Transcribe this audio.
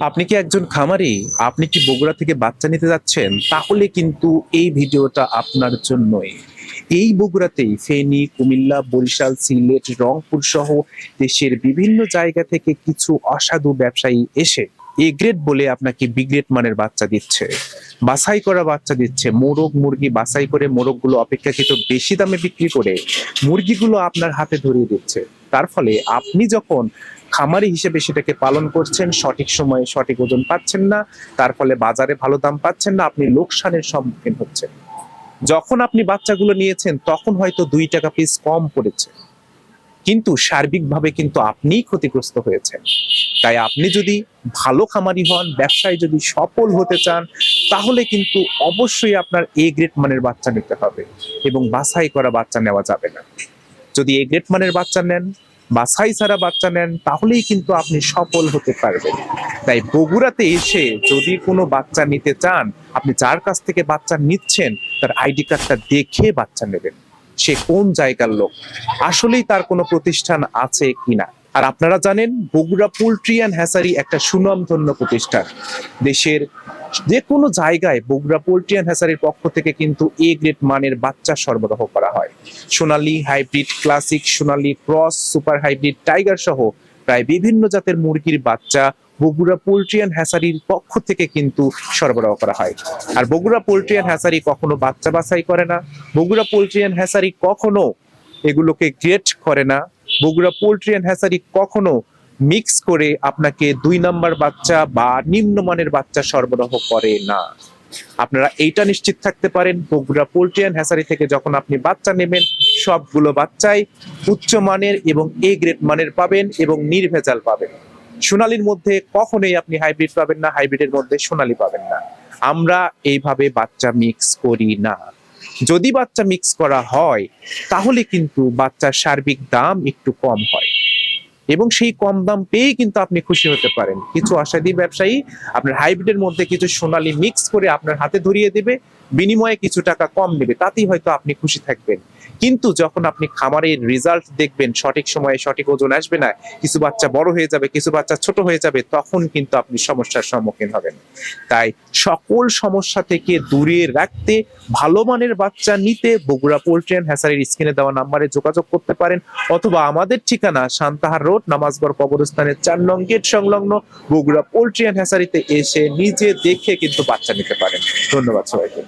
আপনি কি একজন খামারি? আপনি কি বগুড়া থেকে বাচ্চা নিতে যাচ্ছেন? তাহলে কিন্তু এই ভিডিওটা আপনার জন্যই। এই বগুড়াতেই ফেনী, কুমিল্লা, বরিশাল, সিলেট, রংপুর সহ দেশের বিভিন্ন জায়গা থেকে কিছু অসাধু ব্যবসায়ী এসে এ গ্রেড বলে আপনাকে বি গ্রেড মানের বাচ্চা দিচ্ছে। বাছাই করা বাচ্চা দিচ্ছে। মোরগ, মুরগি বাছাই করে মোরগগুলো অপেক্ষাকৃত বেশি দামে বিক্রি করে মুরগিগুলো আপনার হাতে ধরিয়ে দিচ্ছে। তার ফলে আপনি যখন খামারি হিসেবে সেটাকে পালন করছেন, সঠিক সময়ে সঠিক ওজন পাচ্ছেন না, তার ফলে বাজারে ভালো দাম পাচ্ছেন না, আপনি লোকসানের সম্মুখীন হচ্ছেন। যখন আপনি বাচ্চাগুলো নিয়েছেন, তখন হয়তো দুই টাকা পিস কম পড়েছে। কিন্তু সার্বিকভাবে কিন্তু আপনিই ক্ষতিগ্রস্ত হয়েছেন। তাই আপনি যদি ভালো খামারি হন, ব্যবসায় যদি সফল হতে চান, তাহলে কিন্তু অবশ্যই আপনার এ গ্রেড মানের বাচ্চা নিতে হবে এবং বাছাই করা বাচ্চা নেওয়া যাবে না। যদি এ গ্রেড মানের বাচ্চা নেন বাছাই ছাড়া বাচ্চা নেন, তাহলেই কিন্তু আপনি সফল হতে পারবেন। তাই বগুড়াতে এসে যদি কোনো বাচ্চা নিতে চান, আপনি যার কাছ থেকে বাচ্চা নিচ্ছেন, তার আইডি কার্ডটা দেখে বাচ্চা নেবেন। সে কোন জায়গার লোক? আসলেই তার কোনো প্রতিষ্ঠান আছে কিনা? আর আপনারা জানেন, বগুড়া পোল্ট্রি অ্যান্ড হ্যাসারি একটা সুনামধন্য প্রতিষ্ঠান। দেশের যে কোনো জায়গায় বগুড়া পোল্ট্রি অ্যান্ড হ্যাসারির পক্ষ থেকে কিন্তু এ গ্রেড মানের বাচ্চা সরবরাহ করা হয়। Sonali, hybrid, classic, Sonali cross, super hybrid, tiger সহ প্রায় বিভিন্ন জাতের মুরগির বাচ্চা বগুড়া পোল্ট্রি অ্যান্ড হ্যাসারির পক্ষ থেকে কিন্তু সরবরাহ করা হয়। আর বগুড়া পোল্ট্রি অ্যান্ড হ্যাসারি কখনো বাচ্চা বাছাই করে না। বগুড়া পোল্ট্রি অ্যান্ড হ্যাসারি কখনো এগুলোকে গ্রেট করে না। বগুড়া পোল্ট্রি অ্যান্ড হ্যাসারি কখনো মিক্স করে আপনাকে দুই নাম্বার বাচ্চা বা নিম্নমানের বাচ্চা সরবরাহ করে না। আপনারা এইটা নিশ্চিত থাকতে পারেন, বগুড়া পোল্ট্রি অ্যান্ড হ্যাসারি থেকে যখন আপনি বাচ্চা নেবেন, সবগুলো বাচ্চাই উচ্চ মানের এবং এ গ্রেড মানের পাবেন এবং নির্ভেজাল পাবেন। সোনালির মধ্যে কখনোই আপনি হাইব্রিড পাবেন না হাইব্রিডের মধ্যে সোনালি পাবেন না। আমরা এইভাবে বাচ্চা মিক্স করি না। যদি বাচ্চা মিক্স করা হয়, তাহলে কিন্তু বাচ্চার সার্বিক দাম একটু কম হয়। এবং সেই কম দাম পেয়েই কিন্তু আপনি খুশি হতে পারেন। কিছু আশাদী ব্যবসায়ী আপনার হাইব্রিডের মধ্যে কিছু সোনালি মিক্স করে আপনার হাতে ধরিয়ে দেবে, বিনিময়ে কিছু টাকা কম নেবে, তাতেই হয়তো আপনি খুশি থাকবেন। কিন্তু যখন আপনি খামারের রেজাল্ট দেখবেন, সঠিক সময়ে সঠিক ওজন আসবে না, কিছু বাচ্চা বড় হয়ে যাবে, কিছু বাচ্চা ছোট হয়ে যাবে, তখন কিন্তু আপনি সমস্যার সম্মুখীন হবেন। তাই সকল সমস্যা থেকে দূরে রাখতে ভালো মানের বাচ্চা নিতে বগুড়া পোল্ট্রি অ্যান্ড হ্যাসারির স্ক্রিনে দেওয়া নাম্বারে যোগাযোগ করতে পারেন, অথবা আমাদের ঠিকানা সান্তাহার রোড নামাজগড় কবরস্থানের চার নং গেট সংলগ্ন বগুড়া পোল্ট্রি অ্যান্ড হ্যাসারিতে এসে নিজে দেখে কিন্তু বাচ্চা নিতে পারেন। ধন্যবাদ সবাইকে।